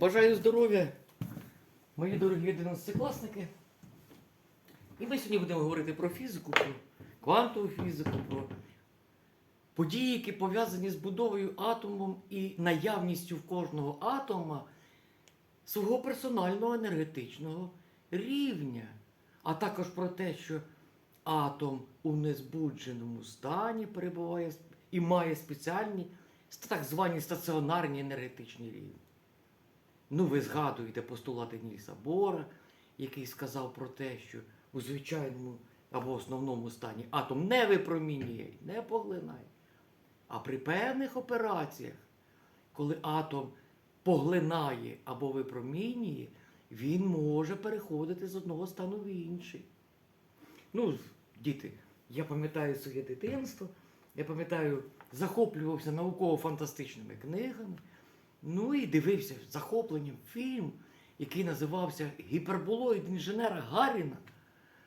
Бажаю здоров'я, мої дорогі 11-класники. І ми сьогодні будемо говорити про фізику, про квантову фізику, про події, які пов'язані з будовою атомом і наявністю в кожного атома свого персонального енергетичного рівня, а також про те, що атом у незбудженому стані перебуває і має спеціальні так звані стаціонарні енергетичні рівні. Ну, ви згадуєте постулати Нільса Бора, який сказав про те, що у звичайному або основному стані атом не випромінює, не поглинає. А при певних операціях, коли атом поглинає або випромінює, він може переходити з одного стану в інший. Ну, діти, я пам'ятаю своє дитинство, я пам'ятаю, захоплювався науково-фантастичними книгами. Ну і дивився захопленням фільм, який називався Гіперболоїд інженера Гаріна,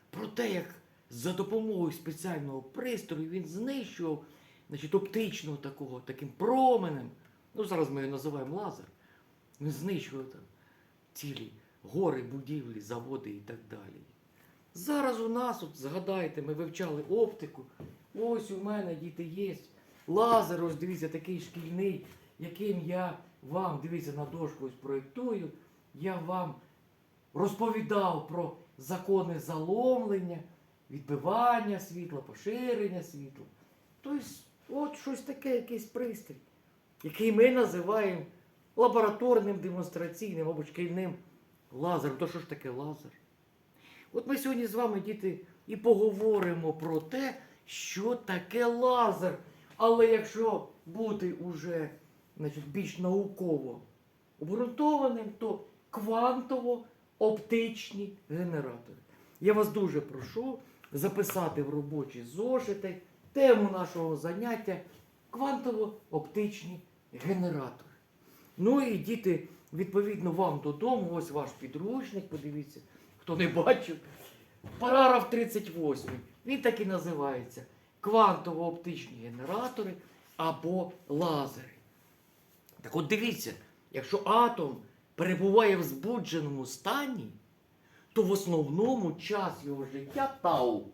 про те, як за допомогою спеціального пристрою він знищував значить, оптичного такого, таким променем. Ну, зараз ми його називаємо лазер. Він знищував там цілі гори, будівлі, заводи і так далі. Зараз у нас, от згадайте, ми вивчали оптику. Ось у мене діти є. Лазер, ось дивіться, такий шкільний, яким я вам, дивіться, на дошку ось проєктую, я вам розповідав про закони заломлення, відбивання світла, поширення світла. Тобто, от щось таке, якийсь пристрій, який ми називаємо лабораторним демонстраційним або шкільним лазером. То що ж таке лазер? От ми сьогодні з вами, діти, і поговоримо про те, що таке лазер. Але якщо бути уже значить, більш науково обґрунтованим, то квантово-оптичні генератори. Я вас дуже прошу записати в робочі зошити тему нашого заняття квантово-оптичні генератори. Ну і діти, відповідно, вам додому, ось ваш підручник, подивіться, хто не бачив. Параграф 38. Він так і називається квантово-оптичні генератори або лазери. Так от дивіться, якщо атом перебуває в збудженому стані, то в основному час його життя тау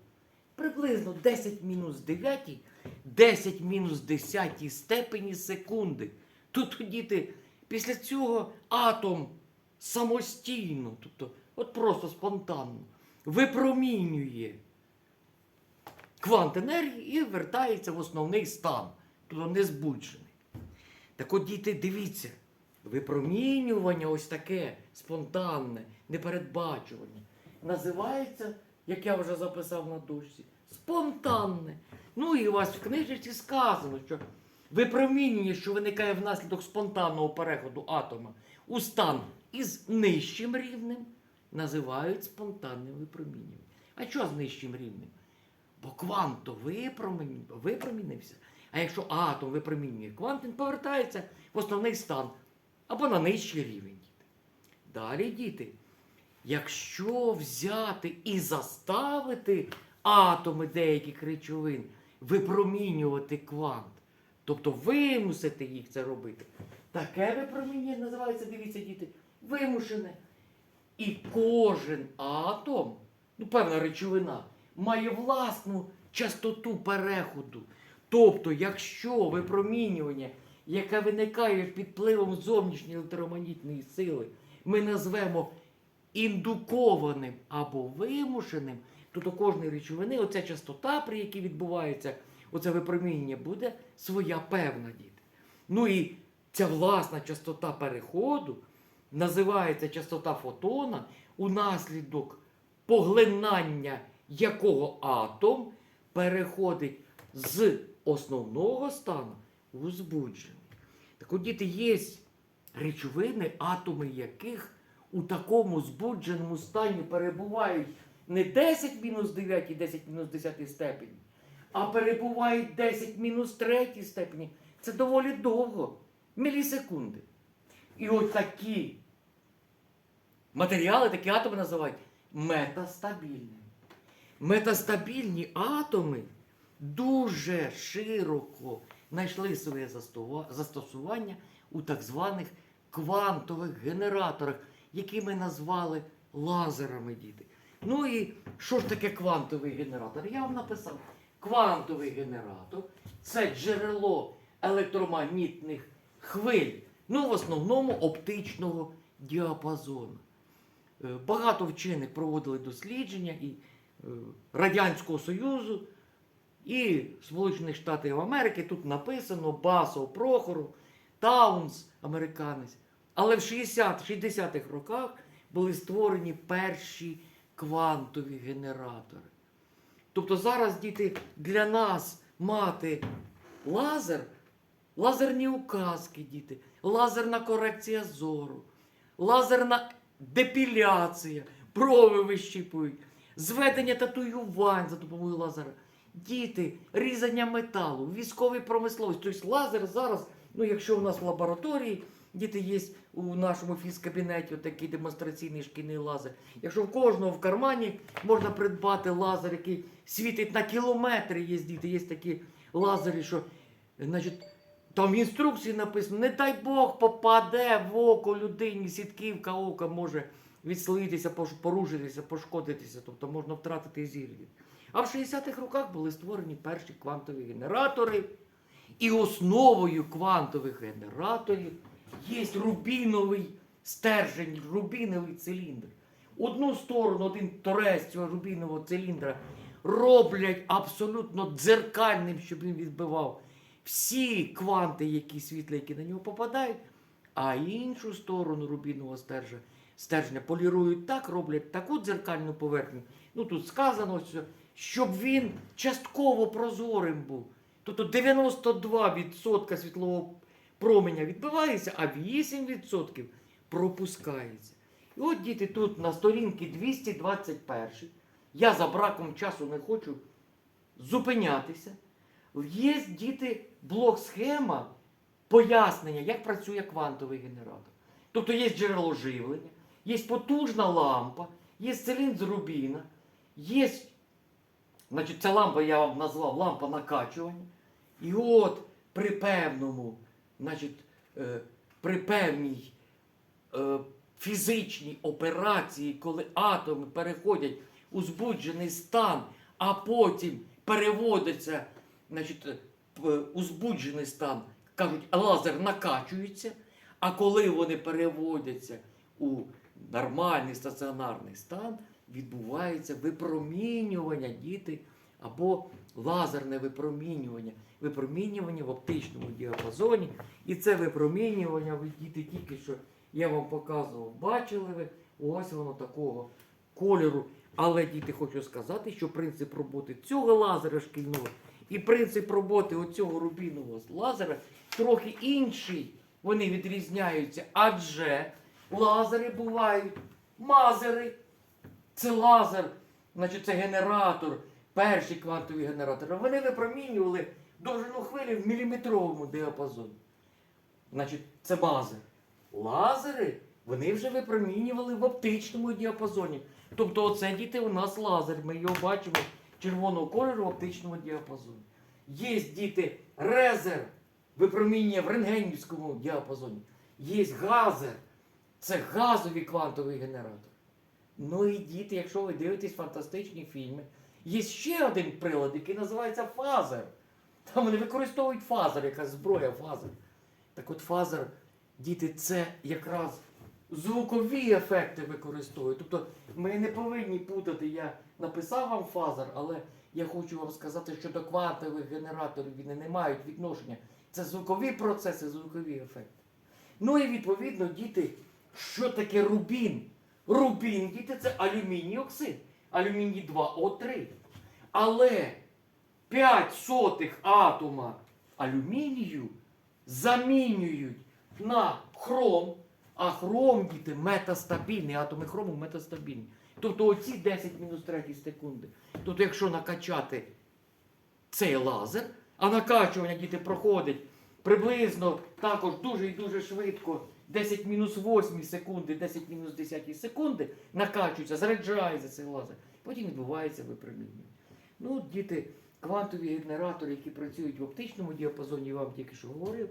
приблизно 10 мінус 9, 10 мінус 10 степені секунди. Тут діти, після цього атом самостійно, тобто от просто спонтанно, випромінює квант енергії і вертається в основний стан, тобто незбуджений. Так от, діти, дивіться, випромінювання ось таке спонтанне, непередбачуване, називається, як я вже записав на дошці, спонтанне. Ну і у вас в книжці сказано, що випромінювання, що виникає внаслідок спонтанного переходу атома у стан із нижчим рівнем, називають спонтанним випромінюванням. А що з нижчим рівнем? Бо квант то випромінь- випромінився. А якщо атом випромінює квант, він повертається в основний стан або на нижчий рівень. Далі, діти, якщо взяти і заставити атоми деяких речовин випромінювати квант, тобто вимусити їх це робити, таке випромінювання називається, дивіться, діти, вимушене. І кожен атом, ну певна речовина, має власну частоту переходу. Тобто, якщо випромінювання, яке виникає під впливом зовнішньої електромагнітної сили, ми назвемо індукованим або вимушеним, то до кожної речовини оця частота, при якій відбувається оце випромінення, буде своя певна діти. Ну і ця власна частота переходу називається частота фотона унаслідок поглинання якого атом переходить з основного стану у збуджений. Так от діти є речовини, атоми яких у такому збудженому стані перебувають не 10 мінус 9 і 10 мінус 10 степені, а перебувають 10 мінус 3 степені. Це доволі довго, мілісекунди. І от такі матеріали, такі атоми називають метастабільними. Метастабільні атоми дуже широко знайшли своє застосування у так званих квантових генераторах, які ми назвали лазерами, діти. Ну і що ж таке квантовий генератор? Я вам написав. Квантовий генератор це джерело електромагнітних хвиль, ну в основному оптичного діапазону. Е, Багато вчених проводили дослідження і е, Радянського Союзу, і Сполучених Штатів Америки. Тут написано Басов, Прохоров, Таунс, американець. Але в 60-60-х роках були створені перші квантові генератори. Тобто зараз, діти, для нас мати лазер, лазерні указки, діти, лазерна корекція зору, лазерна депіляція, брови вищіпують, зведення татуювань за допомогою лазера. Діти, різання металу, військовій промисловості. Тобто лазер зараз, ну якщо у нас в лабораторії, діти є у нашому фізкабінеті такий демонстраційний шкільний лазер. Якщо в кожного в кармані можна придбати лазер, який світить на кілометри, є діти, є такі лазери, що значить, там в інструкції написано, не дай Бог попаде в око людині, сітківка ока може відслоїтися, порушитися, пошкодитися, тобто можна втратити зір. А в 60-х роках були створені перші квантові генератори. І основою квантових генераторів є рубіновий стержень, рубіновий циліндр. Одну сторону, один торець цього рубінового циліндра роблять абсолютно дзеркальним, щоб він відбивав всі кванти, які світла, які на нього попадають, а іншу сторону рубінового стержня, стержня полірують так, роблять таку дзеркальну поверхню. Ну тут сказано, що, щоб він частково прозорим був. Тобто 92% світлового променя відбивається, а 8% пропускається. І от діти тут на сторінці 221. Я за браком часу не хочу зупинятися. Є діти блок-схема пояснення, як працює квантовий генератор. Тобто є джерело живлення, є потужна лампа, є циліндр рубіна, є, значить, ця лампа я вам назвав лампа накачування. І от при певному, значить, е, при певній е, фізичній операції, коли атоми переходять у збуджений стан, а потім переводяться значить, е, у збуджений стан, кажуть, лазер накачується, а коли вони переводяться у нормальний стаціонарний стан, відбувається випромінювання діти або лазерне випромінювання, випромінювання в оптичному діапазоні. І це випромінювання, ви діти тільки що я вам показував, бачили ви, ось воно такого кольору. Але діти хочу сказати, що принцип роботи цього лазера шкільного і принцип роботи оцього рубінового лазера трохи інший. Вони відрізняються, адже лазери бувають мазери. Це лазер, значить це генератор, перші квантові генератори. Вони випромінювали довжину хвилі в міліметровому діапазоні. Значить, це мазер. Лазери вони вже випромінювали в оптичному діапазоні. Тобто, оце діти у нас лазер. Ми його бачимо червоного кольору в оптичному діапазоні. Є діти резер, випромінює в рентгенівському діапазоні. Є газер, це газові квантові генератори. Ну і діти, якщо ви дивитесь фантастичні фільми, є ще один прилад, який називається фазер. Там вони використовують фазер, якась зброя фазер. Так от фазер, діти, це якраз звукові ефекти використовують. Тобто ми не повинні путати, я написав вам фазер, але я хочу вам сказати, що до квантових генераторів вони не мають відношення. Це звукові процеси, звукові ефекти. Ну і відповідно, діти, що таке рубін? Рубін, діти, це алюміній оксид. Алюміній 2О3. Але 5 сотих атома алюмінію замінюють на хром, а хром, діти, метастабільний, атоми хрому метастабільні. Тобто оці 10 мінус 3 секунди. Тобто, якщо накачати цей лазер, а накачування діти проходить приблизно також дуже і дуже швидко, 10 мінус 8 секунди, 10 мінус 10 секунди, накачується, заряджається цей лазер. Потім відбувається випромінювання. Ну, діти, квантові генератори, які працюють в оптичному діапазоні, я вам тільки що говорив.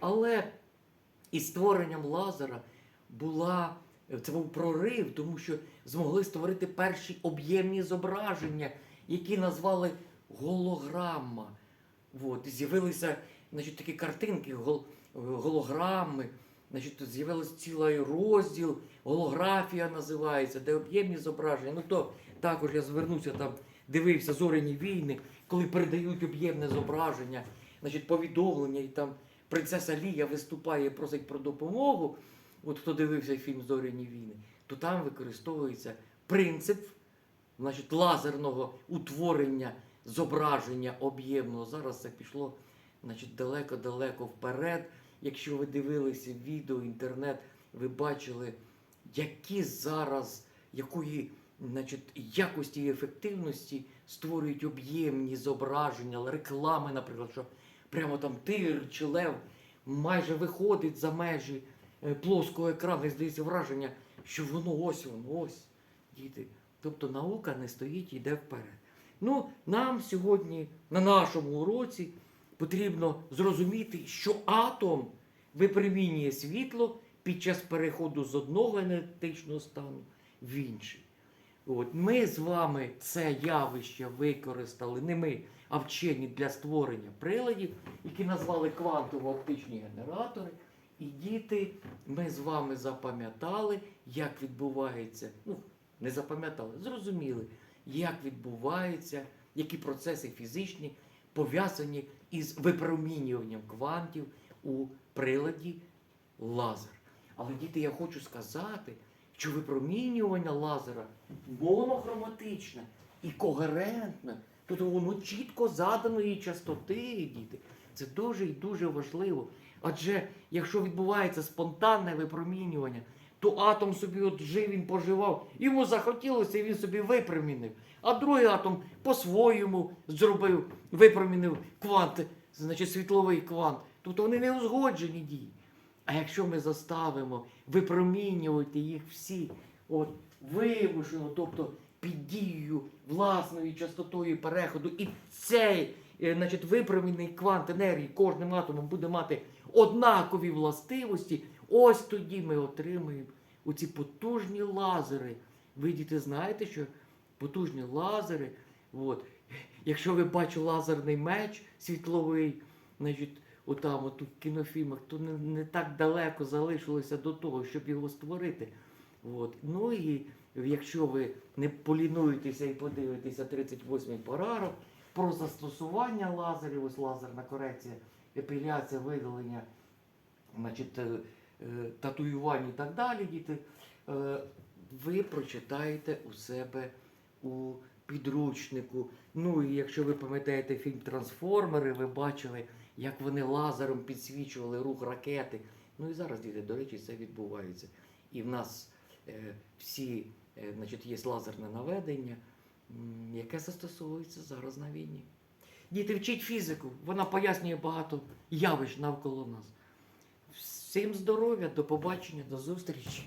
Але І створенням лазера була, це був прорив, тому що змогли створити перші об'ємні зображення, які назвали голограма. От, з'явилися значить, такі картинки, гол, голограми. Значить, з'явився цілий розділ, голографія називається, де об'ємні зображення. Ну то також я звернуся там, дивився зоряні війни, коли передають об'ємне зображення, значить, повідомлення, і там принцеса Лія виступає, просить про допомогу. От хто дивився фільм Зоряні війни, то там використовується принцип значить, лазерного утворення зображення об'ємного. Зараз це пішло значить, далеко-далеко вперед. Якщо ви дивилися відео, інтернет, ви бачили, які зараз, якої значить, якості і ефективності створюють об'ємні зображення, реклами, наприклад, що прямо там тир чи лев майже виходить за межі е, плоского екрану, і здається враження, що воно ось воно ось. Діти. Тобто наука не стоїть і йде вперед. Ну, нам сьогодні на нашому уроці потрібно зрозуміти, що атом випромінює світло під час переходу з одного енергетичного стану в інший. От ми з вами це явище використали, не ми, а вчені для створення приладів, які назвали квантово-оптичні генератори. І діти, ми з вами запам'ятали, як відбувається, ну, не запам'ятали, зрозуміли, як відбувається, які процеси фізичні пов'язані із випромінюванням квантів у приладі лазер. Але діти, я хочу сказати, що випромінювання лазера монохроматичне і когерентне. Тобто воно чітко заданої частоти, діти. Це дуже і дуже важливо. Адже якщо відбувається спонтанне випромінювання, то атом собі от жив, він поживав, йому захотілося, і він собі випромінив. А другий атом по-своєму зробив, випромінив квант, значить світловий квант. Тобто вони не узгоджені дії. А якщо ми заставимо випромінювати їх всі от, вимушено, тобто під дією власної частотою переходу, і цей е, значить, випромінений квант енергії кожним атомом буде мати однакові властивості, ось тоді ми отримуємо оці потужні лазери. Ви діти знаєте, що потужні лазери, от, якщо ви бачите лазерний меч світловий, значить, отам, от у кінофільмах, то не, не так далеко залишилося до того, щоб його створити. От. Ну і якщо ви не полінуєтеся і подивитеся 38-й параграф про застосування лазерів, ось лазерна корекція, епіляція, видалення, значить, е, татуювання і так далі, діти, е, ви прочитаєте у себе у підручнику. Ну і якщо ви пам'ятаєте фільм Трансформери, ви бачили, як вони лазером підсвічували рух ракети. Ну і зараз, діти, до речі, це відбувається. І в нас е, всі, значить, є лазерне наведення, яке застосовується зараз на війні. Діти, вчіть фізику, вона пояснює багато явищ навколо нас. Всім здоров'я, до побачення, до зустрічі.